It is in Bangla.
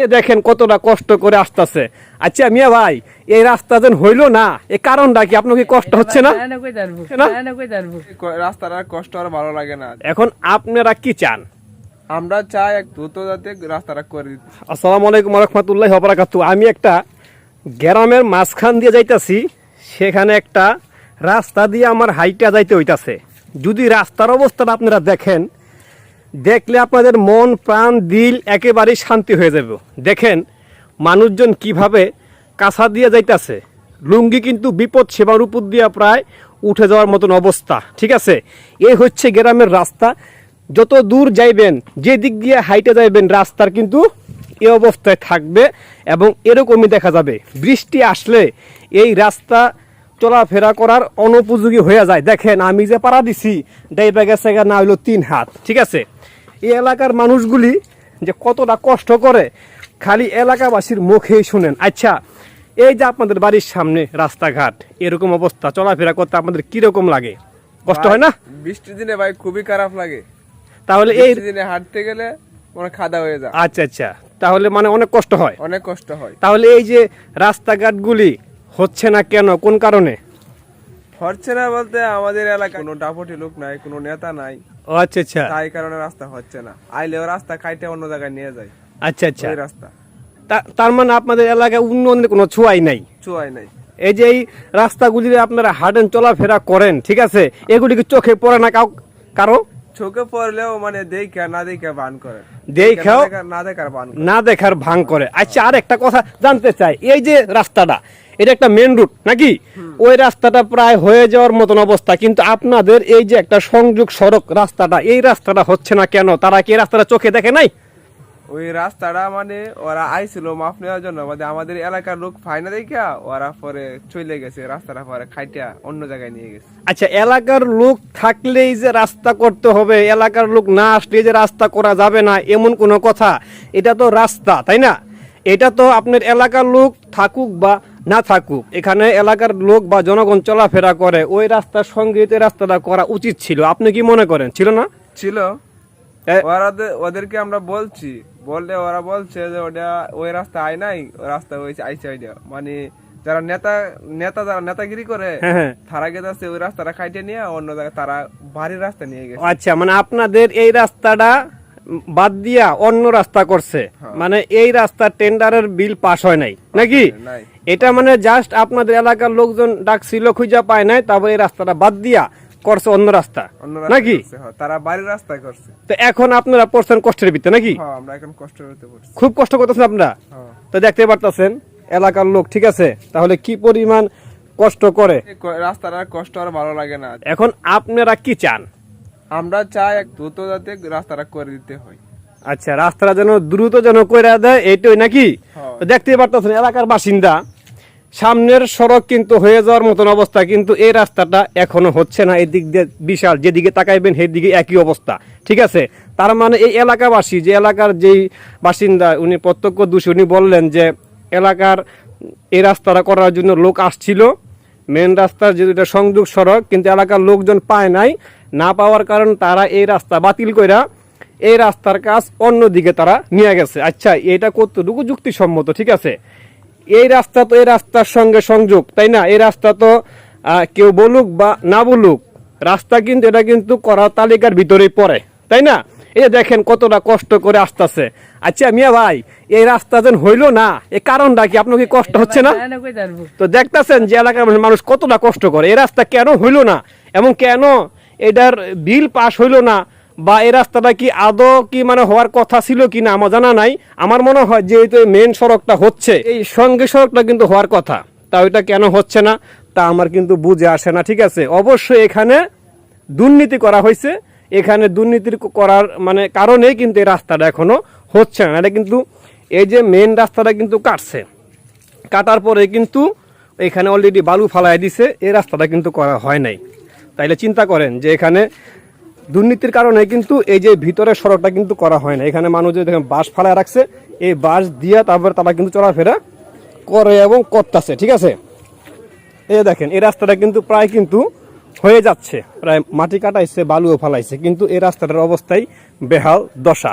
এ দেখেন কতটা কষ্ট করে আসতেছে। আচ্ছা মিয়া ভাই এই রাস্তা যেন হইল না এই কারণটা কি? আপনার কি কষ্ট হচ্ছে না? না কই দাঁড়বো না? না কই দাঁড়বো ক- রাস্তার আর কষ্ট আর ভালো লাগে না। এখন আপনারা কি চান? আমরা চাই এক দ্রুত যাতে রাস্তাটা করে দিতে। আসসালামু আলাইকুম রহমতুল্লাহ বরাকাতু আমি একটা গ্রামের মাঝখান দিয়ে যাইতাছি সেখানে একটা রাস্তা দিয়ে আমার হাইটা যাইতে হইতাছে। যদি রাস্তার অবস্থাটা আপনারা দেখেন দেখলে আপনাদের মন, প্রাণ, দিল একেবারেই শান্তি হয়ে যাবে। দেখেন মানুষজন কীভাবে কাঁচা দিয়ে যাইতাছে। লুঙ্গি কিন্তু বিপদ সেবার উপর দিয়ে প্রায় উঠে যাওয়ার মতন অবস্থা, ঠিক আছে? এই হচ্ছে গ্রামের রাস্তা। যত দূর যাইবেন, যে দিক দিয়ে হাইটে যাইবেন, রাস্তার কিন্তু এ অবস্থায় থাকবে এবং এরকমই দেখা যাবে। বৃষ্টি আসলে এই রাস্তা চলাফেরা করার অনুপযোগী হয়ে যায়। দেখেন আমি যে পাড়া দিছি ডাইবা গেছে না হইল তিন হাত। ঠিক আছে? এই এলাকার মানুষগুলি যে কতটা কষ্ট করে খালি এলাকাবাসীর মুখেই শুনেন। আচ্ছা এই যে আপনাদের বাড়ির সামনে রাস্তাঘাট এরকম অবস্থা চলাফেরা করতে আপনাদের কীরকম লাগে? কষ্ট হয় না? বৃষ্টির দিনে ভাই খুবই খারাপ লাগে। তাহলে এই দিনে হাঁটতে গেলে মনে খাদা হয়ে যায়। আচ্ছা আচ্ছা। তাহলে মানে অনেক কষ্ট হয়। অনেক কষ্ট হয়। তাহলে এই যে রাস্তাঘাটগুলি হচ্ছে না কেন? কোন কারণে? হচ্ছে না বলতে আমাদের এলাকায় কোনো ডাপটি লোক নাই কোনো নেতা নাই। ও আচ্ছা আচ্ছা। তাই কারণে রাস্তা হচ্ছে না। আইলেও রাস্তা খাইতে অন্য জায়গায় নিয়ে যায়। আচ্ছা আচ্ছা। ওই রাস্তা। তা- তার মানে আপনাদের এলাকায় উন্নয়নের কোনো ছোঁয়াই নাই? চুয়াই নাই। এই যে এই রাস্তাগুলি আপনারা হাঁটেন চলাফেরা করেন ঠিক আছে? এগুলি কি চোখে পড়ে না কাউ কারও? চোখে পড়লেও মানে দেখা না দেখা ভান করে। দেখাও না দেখার ভান না দেখার ভান করে। আচ্ছা আর একটা কথা জানতে চাই। এই যে রাস্তাটা এটা একটা মেন রুট নাকি? ওই রাস্তাটা প্রায় হয়ে যাওয়ার মতন অবস্থা কিন্তু আপনাদের এই যে একটা সংযোগ সড়ক রাস্তাটা এই রাস্তাটা হচ্ছে না কেন? তারা কি রাস্তাটা চোখে দেখে নাই? ওই রাস্তাটা মানে ওরা আইছিল মাপ নেওয়ার জন্য। মানে আমাদের এলাকার লোক ফাইনা দেখা ওরা পরে চলে গেছে রাস্তাটা পরে খাইটা অন্য জায়গায় নিয়ে গেছে। আচ্ছা এলাকার লোক থাকলেই যে রাস্তা করতে হবে এলাকার লোক না আসলে যে রাস্তা করা যাবে না এমন কোনো কথা। এটা তো রাস্তা তাই না? এটা তো আপনার এলাকার লোক থাকুক বা না থাকুক এখানে এলাকার লোক বা জনগণ চলাফেরা করে ওই রাস্তার সঙ্গে রাস্তাটা করা উচিত ছিল। আপনি কি মনে করেন? ছিল না? ছিল। ওরা ওদেরকে আমরা বলছি বললে ওরা বলছে যে ওটা ওই রাস্তা আয় নাই ওই রাস্তা হয়েছে আইসে ওইটা। মানে যারা নেতা নেতা যারা নেতাগিরি করে হ্যাঁ হ্যাঁ। তারা গেছে ওই রাস্তাটা খাইতে নিয়ে অন্য জায়গায় তারা বাড়ির রাস্তা নিয়ে গেছে। আচ্ছা মানে আপনাদের এই রাস্তাটা বাদ দিয়া অন্য রাস্তা করছে। মানে এই রাস্তা টেন্ডারের বিল পাস হয় নাই নাকি? এটা মানে জাস্ট আপনাদের এলাকার লোকজন ডাকছিল খুঁজা পায় নাই তারপর এই রাস্তাটা বাদ দিয়া করছে অন্য রাস্তা? নাকি? হ্যাঁ, তারা বাড়ির রাস্তায় করছে। তো এখন আপনারা পড়ছেন কষ্টের ভিতরে নাকি? হ্যাঁ আমরা এখন কষ্ট করতে পড়ছি। খুব কষ্ট করতেছেন আপনারা? হ্যাঁ। তো দেখতে পারতেছেন এলাকার লোক ঠিক আছে? তাহলে কি পরিমাণ কষ্ট করে? রাস্তার কষ্ট আর ভালো লাগে না। এখন আপনারা কি চান? আমরা চাই দ্রুত যাতে রাস্তাটা করে দিতে হয়। আচ্ছা রাস্তাটা যেন দ্রুত যেন করে দেয় এইটাই নাকি। দেখতে পারতেছেন এলাকার বাসিন্দা সামনের সড়ক কিন্তু হয়ে যাওয়ার মতন অবস্থা, কিন্তু এই রাস্তাটা এখনও হচ্ছে না। এদিক দিয়ে বিশাল, যেদিকে তাকাইবেন সেদিকে একই অবস্থা। ঠিক আছে? তার মানে এই এলাকাবাসী, যে এলাকার যেই বাসিন্দা, উনি প্রত্যক্ষ দোষী, উনি বললেন যে এলাকার এই রাস্তাটা করার জন্য লোক আসছিল। মেন রাস্তার যেটা সংযোগ সড়ক, কিন্তু এলাকার লোকজন পায় নাই। না পাওয়ার কারণ তারা এই রাস্তা বাতিল কইরা এই রাস্তার কাজ অন্যদিকে তারা নিয়ে গেছে। আচ্ছা এটা কতটুকু যুক্তিসম্মত? ঠিক আছে? এই রাস্তা তো এই রাস্তার সঙ্গে সংযোগ তাই না? এই রাস্তা তো কেউ বলুক বা না বলুক রাস্তা কিন্তু এটা কিন্তু করা তালিকার ভিতরেই পড়ে তাই না? এই দেখেন কতটা কষ্ট করে আসতেছে। আচ্ছা মিয়া ভাই এই রাস্তা যেন হইল না এই কারণটা কি? আপনার কি কষ্ট হচ্ছে না? তো দেখতেছেন যে এলাকার মানুষ কতটা কষ্ট করে এই রাস্তা কেন হইল না? এবং কেন এটার বিল পাস হইল না? বা এই রাস্তাটা কি আদৌ কি মানে হওয়ার কথা ছিল কি না, আমার জানা নাই। আমার মনে হয় যেহেতু মেন সড়কটা হচ্ছে। এই সঙ্গে সড়কটা কিন্তু হওয়ার কথা। তা ওইটা কেন হচ্ছে না, তা আমার কিন্তু বুঝে আসে না, ঠিক আছে? অবশ্যই এখানে দুর্নীতি করা হয়েছে। এখানে দুর্নীতির করার মানে কারণেই কিন্তু এই রাস্তাটা এখনও হচ্ছে না। এটা কিন্তু এই যে মেন রাস্তাটা কিন্তু কাটছে। কাটার পরে কিন্তু এখানে অলরেডি বালু ফালাই দিছে। এই রাস্তাটা কিন্তু করা হয় নাই। তাইলে চিন্তা করেন যে এখানে দুর্নীতির কারণে কিন্তু এই যে ভিতরে সড়কটা কিন্তু করা হয় না। এখানে মানুষ যে দেখেন বাঁশ ফালায় রাখছে, এই বাঁশ দিয়ে তারপরে তারা কিন্তু চলাফেরা করে এবং করতেছে, ঠিক আছে? এই দেখেন, এই রাস্তাটা কিন্তু প্রায় কিন্তু হয়ে যাচ্ছে। প্রায় মাটি কাটাইছে, বালুও ফালাইছে, কিন্তু এই রাস্তাটার অবস্থাই বেহাল দশা।